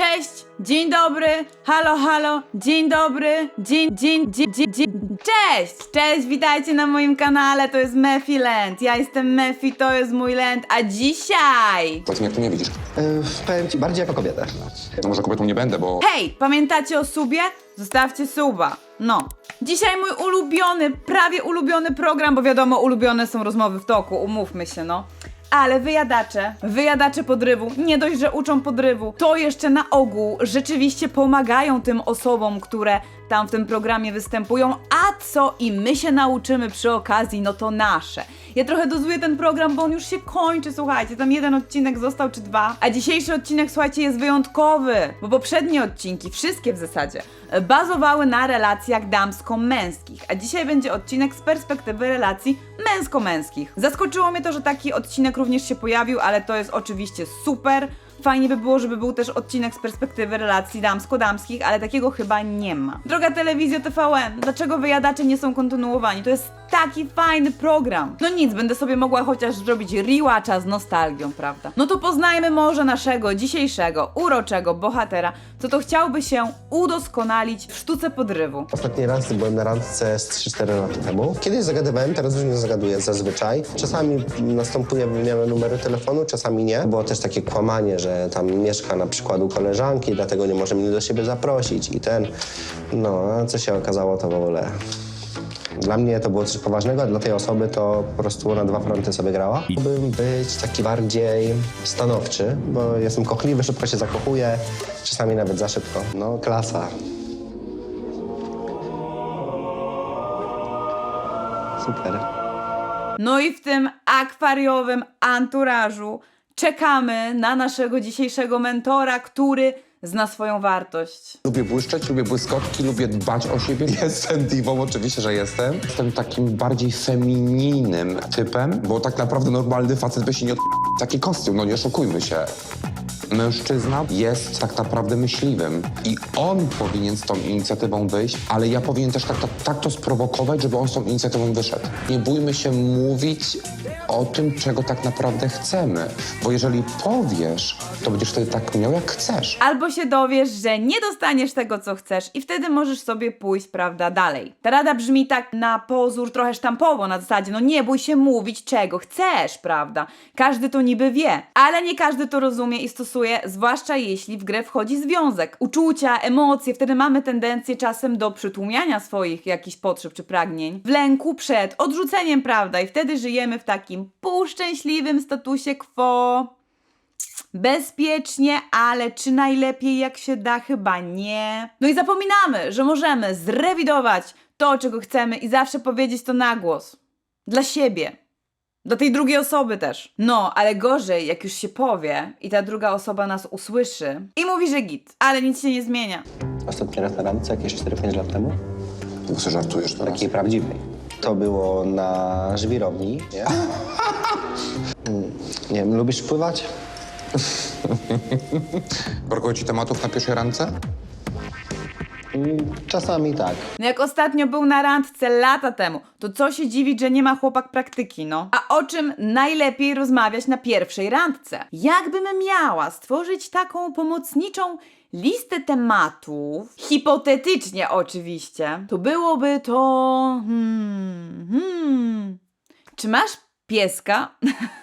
Cześć, dzień dobry, halo, halo, dzień dobry, dzień, dzień, dzień, dzień, dzień. Cześć, cześć, witajcie na moim kanale, to jest Mefi Land. Ja jestem Mefi, to jest mój land, a dzisiaj... Powiedz mi, jak ty mnie widzisz. Yy, powiem ci, bardziej jako kobietę. No może kobietą nie będę, bo Hej, pamiętacie o subie? Zostawcie suba. No. Dzisiaj mój ulubiony, prawie ulubiony program, bo wiadomo, ulubione są rozmowy w toku, umówmy się, no. Ale wyjadacze, wyjadacze podrywu, nie dość, że uczą podrywu, to jeszcze na ogół rzeczywiście pomagają tym osobom, które tam w tym programie występują, a co i my się nauczymy przy okazji, no to nasze. Ja trochę dozuję ten program, bo on już się kończy, słuchajcie, tam jeden odcinek został czy dwa, a dzisiejszy odcinek, słuchajcie, jest wyjątkowy, bo poprzednie odcinki, wszystkie w zasadzie, bazowały na relacjach damsko-męskich, a dzisiaj będzie odcinek z perspektywy relacji męsko-męskich. Zaskoczyło mnie to, że taki odcinek również się pojawił, ale to jest oczywiście super. Fajnie by było, żeby był też odcinek z perspektywy relacji damsko-damskich, ale takiego chyba nie ma. Droga telewizja TVN, dlaczego wyjadacze nie są kontynuowani? To jest taki fajny program. No nic, będę sobie mogła chociaż zrobić rewatcha z nostalgią, prawda? No to poznajmy może naszego dzisiejszego, uroczego bohatera, co to chciałby się udoskonalić w sztuce podrywu. Ostatni raz byłem na randce z 3-4 lata temu. Kiedyś zagadywałem, teraz już nie zagaduję zazwyczaj. Czasami następuje wymiana numeru telefonu, czasami nie. Było też takie kłamanie, że tam mieszka na przykład u koleżanki, dlatego nie może mnie do siebie zaprosić i ten... No, a co się okazało, to w ogóle... Dla mnie to było coś poważnego, a dla tej osoby to po prostu na dwa fronty sobie grała. Chciałbym być taki bardziej stanowczy, bo jestem kochliwy, szybko się zakochuję, czasami nawet za szybko. No, klasa. Super. No i w tym akwariowym anturażu czekamy na naszego dzisiejszego mentora, który zna swoją wartość. lubię błyszczeć, lubię błyskotki, lubię dbać o siebie. Jestem diwą, oczywiście, że jestem. Jestem takim bardziej feminijnym typem, bo tak naprawdę normalny facet by się nie od... taki kostium, no nie oszukujmy się. Mężczyzna jest tak naprawdę myśliwym i on powinien z tą inicjatywą wyjść, ale ja powinien też tak, tak, tak to sprowokować, żeby on z tą inicjatywą wyszedł. Nie bójmy się mówić o tym, czego tak naprawdę chcemy, bo jeżeli powiesz, to będziesz wtedy tak miał, jak chcesz. Albo się dowiesz, że nie dostaniesz tego, co chcesz, i wtedy możesz sobie pójść, prawda, dalej. Ta rada brzmi tak na pozór trochę sztampowo, na zasadzie, no nie bój się mówić, czego chcesz, prawda? Każdy to niby wie, ale nie każdy to rozumie i stosuje, zwłaszcza jeśli w grę wchodzi związek. Uczucia, emocje, wtedy mamy tendencję czasem do przytłumiania swoich jakichś potrzeb czy pragnień, w lęku przed odrzuceniem, prawda? I wtedy żyjemy w takim półszczęśliwym statusie quo. Bezpiecznie, ale czy najlepiej jak się da? Chyba nie. No i zapominamy, że możemy zrewidować to, czego chcemy i zawsze powiedzieć to na głos. Dla siebie. Dla tej drugiej osoby też. No, ale gorzej, jak już się powie i ta druga osoba nas usłyszy i mówi, że git, ale nic się nie zmienia. Ostatni raz na randce, jakieś 4-5 lat temu. Ty sobie żartujesz teraz. Takiej prawdziwej. To było na żwirowni, nie? Mm, Nie wiem, lubisz pływać? Brakuje ci tematów na pierwszej randce? Czasami tak. No jak ostatnio był na randce lata temu, to co się dziwić, że nie ma chłopak praktyki, no? A o czym najlepiej rozmawiać na pierwszej randce? Jakbym miała stworzyć taką pomocniczą listę tematów, hipotetycznie oczywiście, to byłoby to... Hmm, hmm. Czy masz pieska?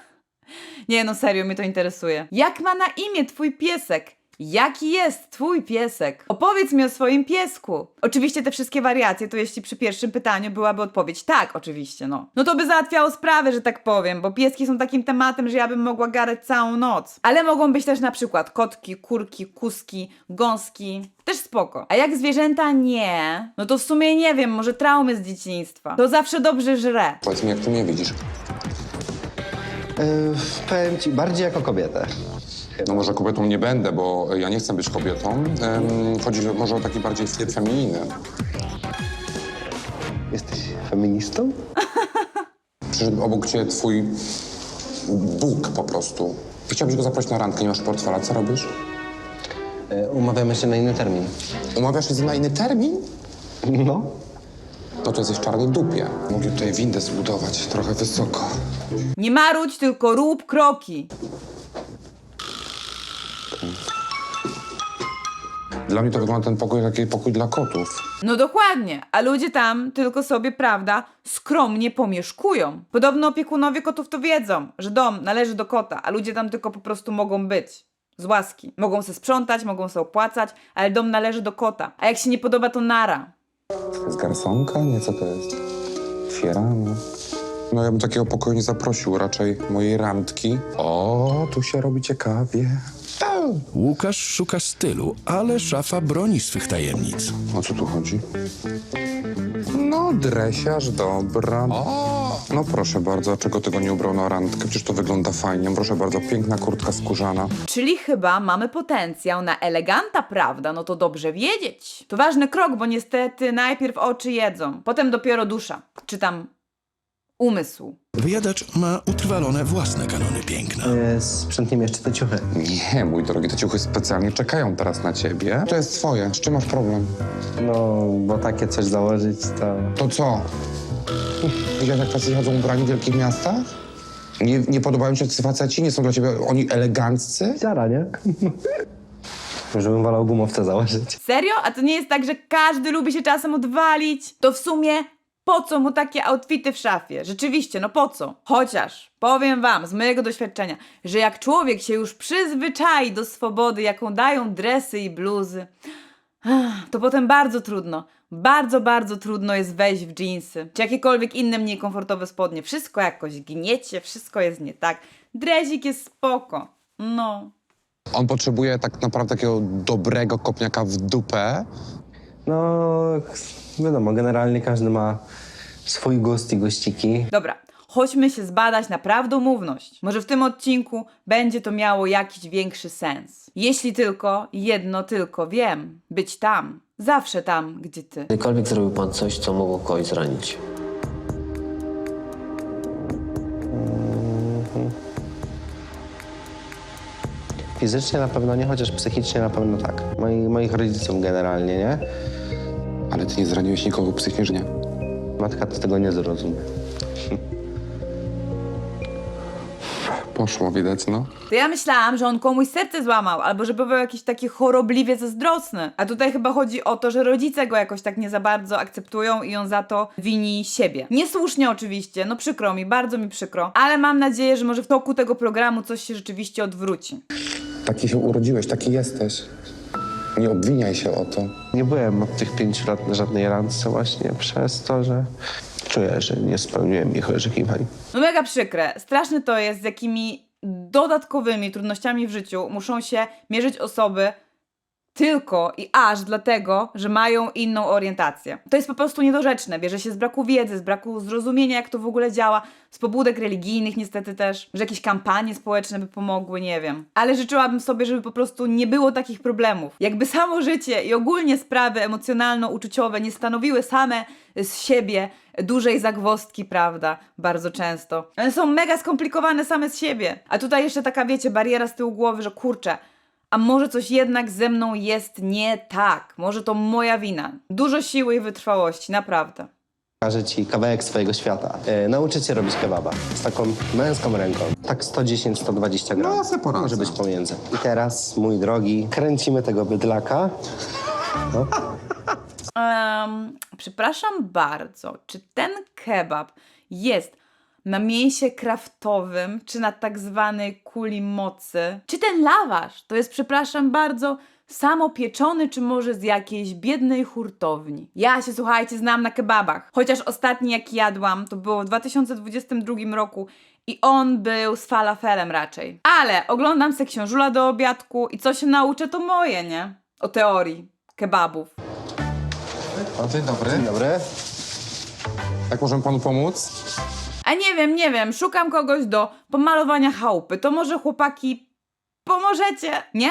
nie no, serio, mnie to interesuje. Jak ma na imię twój piesek? Jaki jest twój piesek? Opowiedz mi o swoim piesku. Oczywiście te wszystkie wariacje, to jeśli przy pierwszym pytaniu byłaby odpowiedź tak, oczywiście, no. No to by załatwiało sprawę, że tak powiem, bo pieski są takim tematem, że ja bym mogła gadać całą noc. Ale mogą być też na przykład kotki, kurki, kuski, gąski. Też spoko. A jak zwierzęta nie, no to w sumie nie wiem, może traumy z dzieciństwa. To zawsze dobrze żre. Powiedz mi, jak ty mnie widzisz. Yy, powiem ci, bardziej jako kobietę. No może kobietą nie będę, bo ja nie chcę być kobietą. Em, chodzi może o taki bardziej tryb feminijny. Jesteś feministą? Przyszedł obok ciebie twój Bóg po prostu. Chciałbyś go zaprosić na randkę, nie masz portfela, co robisz? Yy, umawiamy się na inny termin. Umawiasz się na inny termin? No. To jesteś w czarnej dupie. Mogę tutaj windę zbudować trochę wysoko. Nie marudź, tylko rób kroki. Dla mnie to wygląda ten pokój jak taki pokój dla kotów. No dokładnie, a ludzie tam tylko sobie, prawda, skromnie pomieszkują. Podobno opiekunowie kotów to wiedzą, że dom należy do kota, a ludzie tam tylko po prostu mogą być. Z łaski. Mogą se sprzątać, mogą se opłacać, ale dom należy do kota. A jak się nie podoba, to nara. To jest garsonka? Nie, co to jest? Fierana. No ja bym takiego pokoju nie zaprosił, raczej mojej randki. O, tu się robi ciekawie. Łukasz szuka stylu, ale szafa broni swych tajemnic. O co tu chodzi? No, dresiarz, dobra. No proszę bardzo, a czego tego nie ubrał na randkę? Przecież to wygląda fajnie. Proszę bardzo, piękna kurtka skórzana. Czyli chyba mamy potencjał na eleganta, prawda? No to dobrze wiedzieć. To ważny krok, bo niestety najpierw oczy jedzą, potem dopiero dusza, czy tam umysł. Wyjadacz ma utrwalone własne kanony piękna. E, Sprzątniemy jeszcze te ciuchy. Nie, mój drogi, te ciuchy specjalnie czekają teraz na ciebie. To jest twoje, z czym masz problem? No, bo takie coś założyć to... To co? Widziałeś, jak faceci chodzą ubrani w wielkich miastach? Nie, nie podobają ci się tacy faceci? Nie są dla ciebie oni eleganccy? Zara, nie? Żebym wolał gumowce założyć. Serio? A to nie jest tak, że każdy lubi się czasem odwalić? To w sumie po co mu takie outfity w szafie? Rzeczywiście, no po co? Chociaż powiem wam z mojego doświadczenia, że jak człowiek się już przyzwyczai do swobody, jaką dają dresy i bluzy, to potem bardzo trudno, bardzo, bardzo trudno jest wejść w dżinsy, czy jakiekolwiek inne mniej komfortowe spodnie. Wszystko jakoś gniecie, wszystko jest nie tak. Drezik jest spoko. No. On potrzebuje tak naprawdę takiego dobrego kopniaka w dupę. No, wiadomo, generalnie każdy ma swój gust i guściki. Dobra, chodźmy się zbadać na prawdomówność. Może w tym odcinku będzie to miało jakiś większy sens. Jeśli tylko, jedno tylko wiem. Być tam. Zawsze tam, gdzie ty. Kiedykolwiek zrobił pan coś, co mogło kogoś zranić. Fizycznie na pewno nie, chociaż psychicznie na pewno tak. Moi, moich rodziców generalnie, nie? Ale ty nie zraniłeś nikogo psychicznie. Matka to tego nie zrozumie. Poszło, widać, no. To ja myślałam, że on komuś serce złamał, albo że był jakiś taki chorobliwie zazdrosny. A tutaj chyba chodzi o to, że rodzice go jakoś tak nie za bardzo akceptują i on za to wini siebie. Niesłusznie oczywiście, no przykro mi, bardzo mi przykro, ale mam nadzieję, że może w toku tego programu coś się rzeczywiście odwróci. Taki się urodziłeś, taki jesteś. Nie obwiniaj się o to. Nie byłem od tych pięciu lat na żadnej randce właśnie przez to, że czuję, że nie spełniłem ich oczekiwań. No mega przykre. Straszne to jest, z jakimi dodatkowymi trudnościami w życiu muszą się mierzyć osoby tylko i aż dlatego, że mają inną orientację. To jest po prostu niedorzeczne. Bierze się z braku wiedzy, z braku zrozumienia, jak to w ogóle działa, z pobudek religijnych niestety też, że jakieś kampanie społeczne by pomogły, nie wiem. Ale życzyłabym sobie, żeby po prostu nie było takich problemów. Jakby samo życie i ogólnie sprawy emocjonalno-uczuciowe nie stanowiły same z siebie dużej zagwozdki, prawda? Bardzo często. One są mega skomplikowane same z siebie. A tutaj jeszcze taka, wiecie, bariera z tyłu głowy, że kurczę, a może coś jednak ze mną jest nie tak? Może to moja wina. Dużo siły i wytrwałości, naprawdę. Pokażę ci kawałek swojego świata. E, nauczę cię robić kebaba z taką męską ręką. Tak 110-120 gram. No, se poradzę. Może być pomiędzy. I teraz, mój drogi, kręcimy tego bydlaka. Em, przepraszam bardzo, czy ten kebab jest na mięsie kraftowym, czy na tak zwanej kuli mocy? Czy ten lawasz to jest, przepraszam bardzo, samopieczony, czy może z jakiejś biednej hurtowni? Ja się, słuchajcie, znam na kebabach. Chociaż ostatni jak jadłam, to było w 2022 roku i on był z falafelem raczej. Ale oglądam se książula do obiadku i co się nauczę, to moje, nie? O teorii kebabów. O, dzień dobry. Dzień dobry. Jak możemy panu pomóc? A nie wiem, nie wiem, szukam kogoś do pomalowania chałupy. To może chłopaki pomożecie? Nie?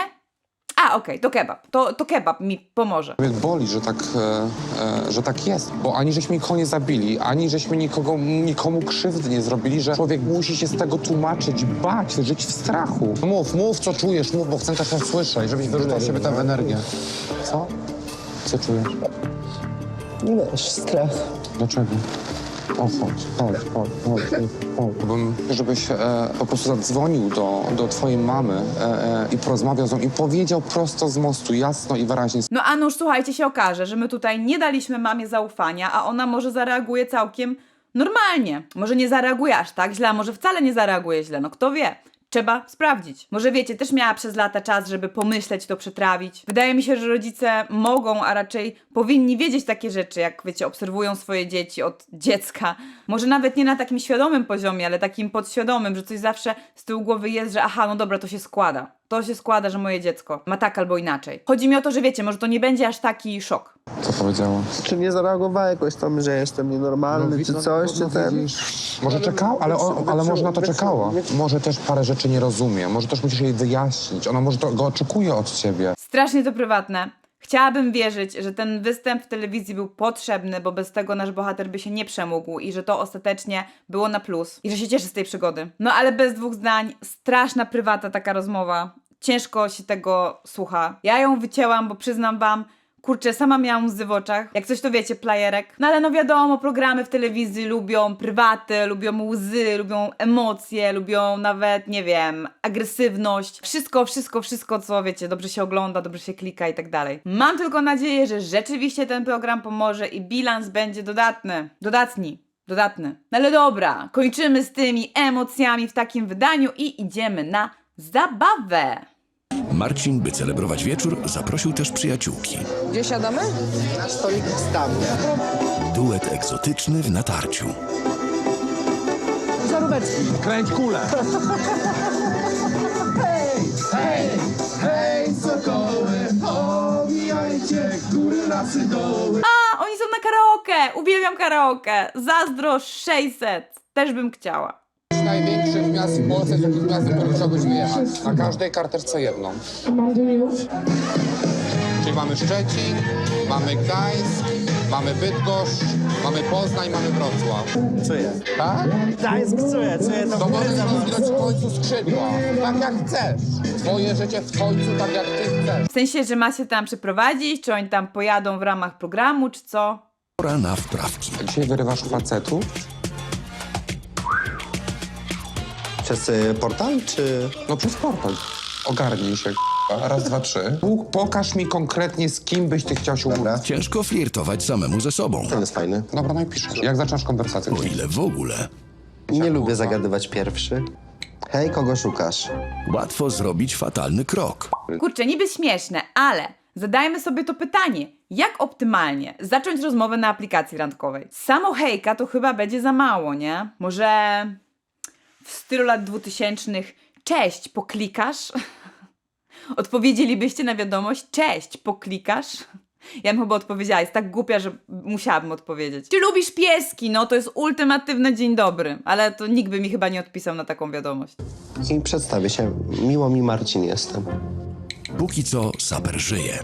A, okej, to kebab. To, to kebab mi pomoże. Mnie boli, że tak, e, e, że tak jest, bo ani żeśmy nikogo nie zabili, ani żeśmy nikogo, nikomu krzywdy nie zrobili, że człowiek musi się z tego tłumaczyć, bać, żyć w strachu. Mów, mów, co czujesz, mów, bo chcę też usłyszeć, żebyś wyrzucał z siebie tę energię. Co? Co czujesz? Wiesz, strach. Dlaczego? O, chodź, chodź, chodź, chodź, chodź. Bym, żebyś e, po prostu zadzwonił do, do twojej mamy e, e, i porozmawiał z nią i powiedział prosto z mostu, jasno i wyraźnie. No a nuż, słuchajcie, się okaże, że my tutaj nie daliśmy mamie zaufania, a ona może zareaguje całkiem normalnie. Może nie zareaguje aż tak źle, a może wcale nie zareaguje źle, no kto wie. Trzeba sprawdzić. Może wiecie, też miała przez lata czas, żeby pomyśleć, to przetrawić. Wydaje mi się, że rodzice mogą, a raczej powinni wiedzieć takie rzeczy, jak wiecie, obserwują swoje dzieci od dziecka. Może nawet nie na takim świadomym poziomie, ale takim podświadomym, że coś zawsze z tyłu głowy jest, że aha, no dobra, to się składa. To się składa, że moje dziecko ma tak albo inaczej. Chodzi mi o to, że wiecie, może to nie będzie aż taki szok. Co powiedziała? Czy nie zareagowała jakoś tam, że jestem nienormalny, czy coś, czy ten? Może czekał, ale, on, ale może na to czekała. Może też parę rzeczy nie rozumie, może też musisz jej wyjaśnić. Ona może to, go oczekuje od ciebie. Strasznie to prywatne. Chciałabym wierzyć, że ten występ w telewizji był potrzebny, bo bez tego nasz bohater by się nie przemógł i że to ostatecznie było na plus i że się cieszy z tej przygody. No ale bez dwóch zdań, straszna prywata taka rozmowa. Ciężko się tego słucha. Ja ją wycięłam, bo przyznam wam, Kurczę, sama miałam łzy w oczach. Jak coś to wiecie, plajerek. No ale no wiadomo, programy w telewizji lubią prywaty, lubią łzy, lubią emocje, lubią nawet, nie wiem, agresywność. Wszystko, wszystko, wszystko, co wiecie, dobrze się ogląda, dobrze się klika i tak dalej. Mam tylko nadzieję, że rzeczywiście ten program pomoże i bilans będzie dodatny. Dodatni. Dodatny. No ale dobra, kończymy z tymi emocjami w takim wydaniu i idziemy na zabawę. Marcin, by celebrować wieczór, zaprosił też przyjaciółki. Gdzie siadamy? Na stolik tam. Duet egzotyczny w natarciu. Żaróweczki. Kręć kulę. A, oni są na karaoke! Uwielbiam karaoke! Zazdro 600! Też bym chciała. Największych miast w Polsce, z jakich miastem który chciałbyś wyjechać? Na każdej karteczce jedną. Czyli mamy Szczecin, mamy Gdańsk, mamy Bydgoszcz, mamy Poznań, mamy Wrocław. Czuję. Tak? Gdańsk czuję, czuję to To możesz rozwinąć w końcu skrzydła, tak jak chcesz. Twoje życie w końcu tak jak ty chcesz. W sensie, że ma się tam przeprowadzić, czy oni tam pojadą w ramach programu, czy co? Pora na wprawki. Dzisiaj wyrywasz facetów? Przez y, portal, czy... No przez portal. Ogarnij się, k***a. Raz, dwa, trzy. Bóg, pokaż mi konkretnie, z kim byś ty chciał się umówić. Dobra, Ciężko flirtować samemu ze sobą. ten jest fajny. Dobra, no i piszesz. Jak zaczynasz konwersację? O ile w ogóle. Nie lubię zagadywać pierwszy. Hej, kogo szukasz? Łatwo zrobić fatalny krok. Kurczę, niby śmieszne, ale zadajmy sobie to pytanie. Jak optymalnie zacząć rozmowę na aplikacji randkowej? Samo hejka to chyba będzie za mało, nie? Może w stylu lat 2000 cześć, poklikasz? Odpowiedzielibyście na wiadomość cześć, poklikasz? Ja bym chyba odpowiedziała, jest tak głupia, że musiałabym odpowiedzieć. Czy lubisz pieski? No to jest ultimatywny dzień dobry, ale to nikt by mi chyba nie odpisał na taką wiadomość. I przedstawię się. Miło mi Marcin jestem. Póki co saper żyje.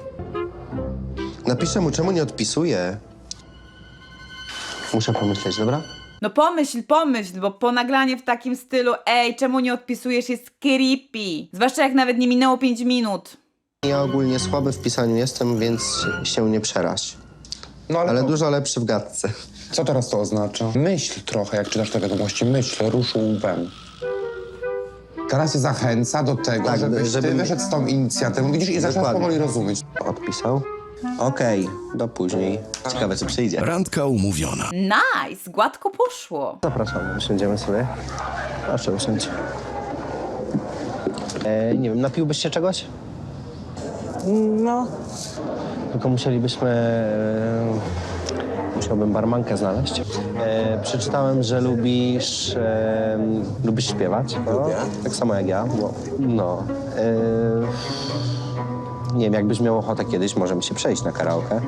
Napiszę mu, czemu nie odpisuje. Muszę pomyśleć, dobra? No pomyśl, pomyśl, bo ponaglanie w takim stylu ej, czemu nie odpisujesz jest creepy. Zwłaszcza jak nawet nie minęło 5 minut. Ja ogólnie słaby w pisaniu jestem, więc się nie przeraź. No ale, Ale to, dużo lepszy w gadce. co teraz to oznacza? Myśl trochę, jak czytasz te wiadomości. Myśl, rusz łbem. Teraz się zachęca do tego, Tak, żebyś ty żebym- wyszedł z tą inicjatywą. Widzisz, i zaczynasz Dokładnie. powoli rozumieć. Odpisał. Okej, do później. Ciekawe, czy przyjdzie. Randka umówiona. Nice, gładko poszło. Zapraszam, usiądziemy sobie. Proszę usiądź. E, nie wiem, napiłbyś się czegoś? No. Tylko musielibyśmy... E, musiałbym barmankę znaleźć. E, przeczytałem, że lubisz... E, lubisz śpiewać. No, tak samo jak ja. Bo, no. E, nie wiem, jakbyś miał ochotę kiedyś, możemy się przejść na karaoke.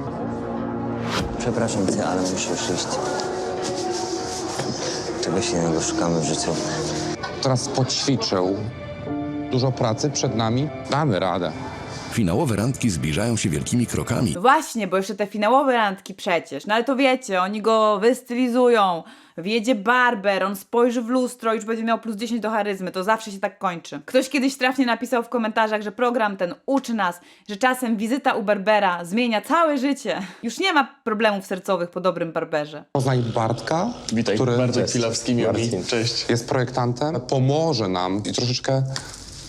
Przepraszam cię, ale muszę już iść. Czegoś innego szukamy w życiu. Teraz poćwiczył. Dużo pracy przed nami. Damy radę. Finałowe randki zbliżają się wielkimi krokami. Właśnie, bo jeszcze te finałowe randki przecież. No ale to wiecie, oni go wystylizują. Wjedzie barber, on spojrzy w lustro i już będzie miał plus 10 do charyzmy. To zawsze się tak kończy. Ktoś kiedyś trafnie napisał w komentarzach, że program ten uczy nas, że czasem wizyta u barbera zmienia całe życie. Już nie ma problemów sercowych po dobrym barberze. Poznaj Bartka, Witaj, który Bartek Chwilawski, miło mi. Marcin. Cześć. jest projektantem, pomoże nam i troszeczkę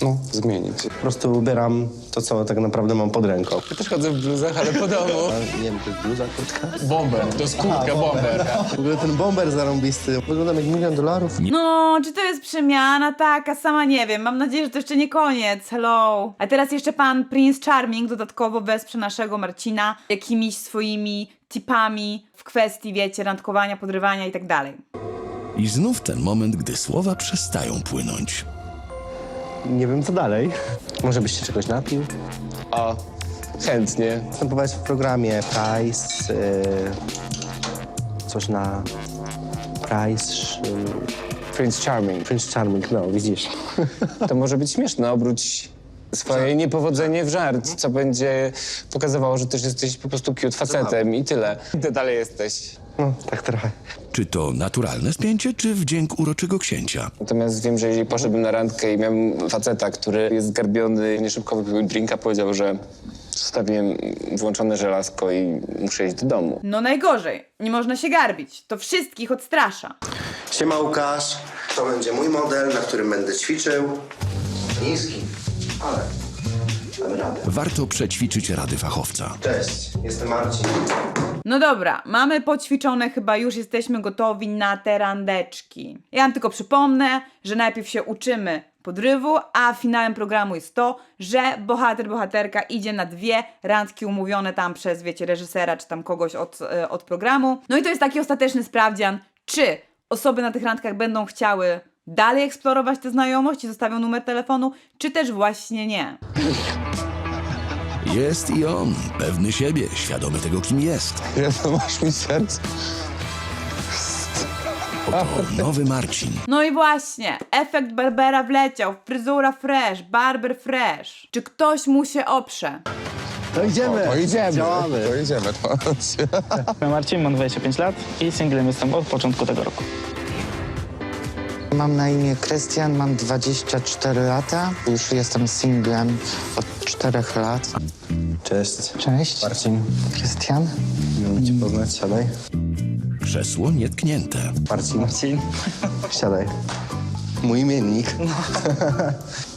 no, zmienić. Po prostu ubieram to, co tak naprawdę mam pod ręką. Ja też chodzę w bluzach, ale po domu. Nie wiem, to jest bluza, kurtka? Bomber, to jest kurtka, bomber. W ogóle ten bomber zarąbisty. Wyglądam jak milion dolarów. No, czy to jest przemiana? Taka sama nie wiem. Mam nadzieję, że to jeszcze nie koniec. Hello. A teraz jeszcze pan Prince Charming dodatkowo wesprze naszego Marcina jakimiś swoimi tipami w kwestii, wiecie, randkowania, podrywania i tak dalej. I znów ten moment, gdy słowa przestają płynąć. Nie wiem, co dalej. Może byś się czegoś napił? O, chętnie. Występować w programie Price, y, coś na Price, y, Prince Charming. Prince Charming, no widzisz. To może być śmieszne, obróć swoje niepowodzenie w żart, co będzie pokazywało, że też jesteś po prostu cute facetem i tyle. Ty dalej jesteś. No, tak trochę. Czy to naturalne spięcie, czy wdzięk uroczego księcia? Natomiast wiem, że jeżeli poszedłbym na randkę i miałem faceta, który jest zgarbiony, nie szybko wypił drinka, powiedział, że zostawiłem włączone żelazko i muszę iść do domu. No najgorzej. Nie można się garbić. To wszystkich odstrasza. Siema Łukasz, to będzie mój model, na którym będę ćwiczył. Niski, ale damy radę. Warto przećwiczyć rady fachowca. Cześć, jestem Marcin. No dobra, mamy poćwiczone, chyba już jesteśmy gotowi na te randeczki. Ja wam tylko przypomnę, że najpierw się uczymy podrywu, a finałem programu jest to, że bohater, bohaterka idzie na dwie randki umówione tam przez, wiecie, reżysera czy tam kogoś od, e, od programu. No i to jest taki ostateczny sprawdzian, czy osoby na tych randkach będą chciały dalej eksplorować tę znajomość i zostawią numer telefonu, czy też właśnie nie. Jest i on, pewny siebie, świadomy tego, kim jest. Jezu, masz mi serce. Oto nowy Marcin. No i właśnie, efekt Barbera wleciał, fryzura fresh, barber fresh. Czy ktoś mu się oprze? To idziemy. To idziemy, Działamy. to idziemy. To. Marcin, mam 25 lat i singlem jestem od początku tego roku. Mam na imię Krystian, mam 24 lata. Już jestem singlem od 4 lat. Cześć. Cześć. Marcin, Krystian. miło cię poznać, siadaj. Krzesło nietknięte. Marcin. Marcin. Siadaj. Mój imiennik.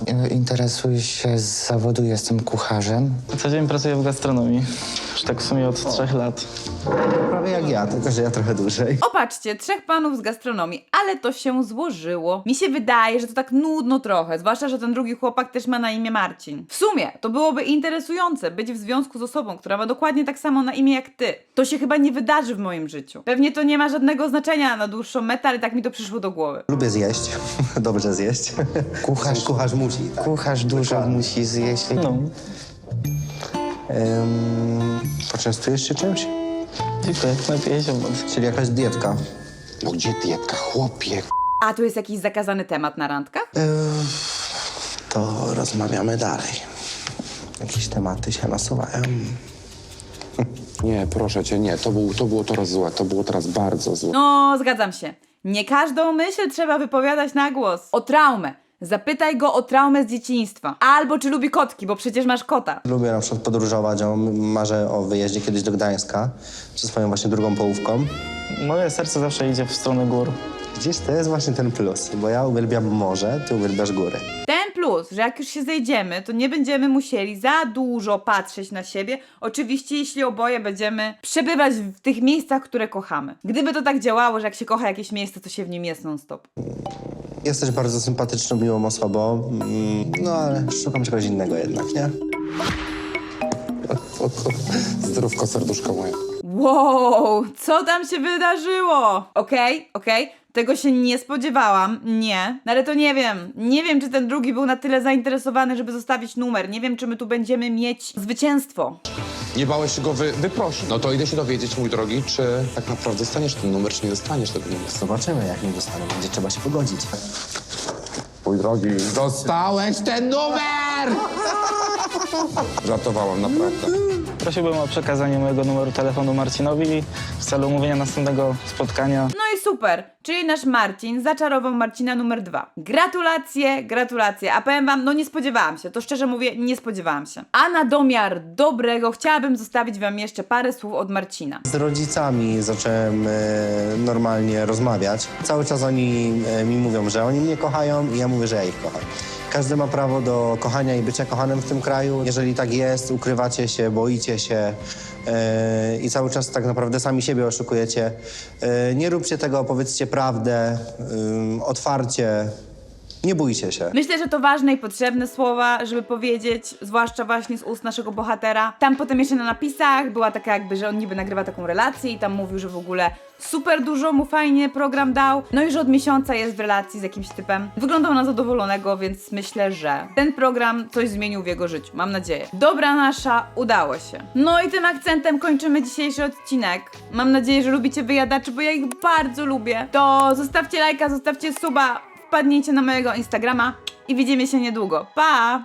E, Interesuję się z zawodu, jestem kucharzem. Co dzień pracuję w gastronomii. Już tak w sumie od 3 lat. Prawie jak ja, tylko że ja trochę dłużej. Opatrzcie, trzech panów z gastronomii, ale to się złożyło. Mi się wydaje, że to tak nudno trochę, zwłaszcza, że ten drugi chłopak też ma na imię Marcin. W sumie, to byłoby interesujące być w związku z osobą, która ma dokładnie tak samo na imię jak ty. To się chyba nie wydarzy w moim życiu. Pewnie to nie ma żadnego znaczenia na dłuższą metę, ale tak mi to przyszło do głowy. Lubię zjeść. Dobrze zjeść. Kucharz. Kucharz musi. Tak. Kucharz dużo musi zjeść. No, Ym, poczęstujesz się czymś? dziękuję. Napiję się wody. Czyli jakaś dietka. No gdzie dietka, chłopie? A tu jest jakiś zakazany temat na randkach? To rozmawiamy dalej. Jakieś tematy się nasuwają. Nie, proszę cię, nie. To, był, to było teraz złe, to było teraz bardzo złe. No, zgadzam się. Nie każdą myśl trzeba wypowiadać na głos. O traumę. Zapytaj go o traumę z dzieciństwa. Albo czy lubi kotki, bo przecież masz kota. Lubię na przykład podróżować, o, marzę o wyjeździe kiedyś do Gdańska ze swoją właśnie drugą połówką. Moje serce zawsze idzie w stronę gór. Gdzieś to jest właśnie ten plus, bo ja uwielbiam morze, ty uwielbiasz góry. Ten plus, że jak już się zejdziemy, to nie będziemy musieli za dużo patrzeć na siebie. Oczywiście, jeśli oboje będziemy przebywać w tych miejscach, które kochamy. Gdyby to tak działało, że jak się kocha jakieś miejsce, to się w nim jest non-stop. Jesteś bardzo sympatyczną, miłą osobą, mm, no ale szukam czegoś innego jednak, nie? Zdrówko, serduszko moje. Wow, co tam się wydarzyło? Okej, okej, tego się nie spodziewałam, nie. No ale to nie wiem, nie wiem, czy ten drugi był na tyle zainteresowany, żeby zostawić numer. Nie wiem, czy my tu będziemy mieć zwycięstwo. Nie bałeś się go wy, wyprosić. No to idę się dowiedzieć, mój drogi, czy tak naprawdę dostaniesz ten numer, czy nie dostaniesz tego numeru. Zobaczymy, jak nie dostanę, będzie trzeba się pogodzić. Mój drogi, dostałeś ten numer! numer! Żartowałam, naprawdę. Prosiłbym o przekazanie mojego numeru telefonu Marcinowi w celu umówienia następnego spotkania. No i super, czyli nasz Marcin zaczarował Marcina numer dwa. Gratulacje, gratulacje. A powiem wam, no nie spodziewałam się, to szczerze mówię, nie spodziewałam się. A na domiar dobrego chciałabym zostawić wam jeszcze parę słów od Marcina. Z rodzicami zacząłem e, normalnie rozmawiać. Cały czas oni e, mi mówią, że oni mnie kochają i ja mówię, że ja ich kocham. Każdy ma prawo do kochania i bycia kochanym w tym kraju. Jeżeli tak jest, ukrywacie się, boicie się e, i cały czas tak naprawdę sami siebie oszukujecie. E, nie róbcie tego, powiedzcie prawdę, ym, otwarcie. Nie bójcie się. Myślę, że to ważne i potrzebne słowa, żeby powiedzieć, zwłaszcza właśnie z ust naszego bohatera. Tam potem jeszcze na napisach była taka jakby, że on niby nagrywa taką relację i tam mówił, że w ogóle super dużo mu fajnie program dał. No i że od miesiąca jest w relacji z jakimś typem. Wyglądał na zadowolonego, więc myślę, że ten program coś zmienił w jego życiu. Mam nadzieję. Dobra nasza, udało się. No i tym akcentem kończymy dzisiejszy odcinek. Mam nadzieję, że lubicie wyjadaczy, bo ja ich bardzo lubię. To zostawcie lajka, zostawcie suba, wpadnijcie na mojego Instagrama i widzimy się niedługo. Pa!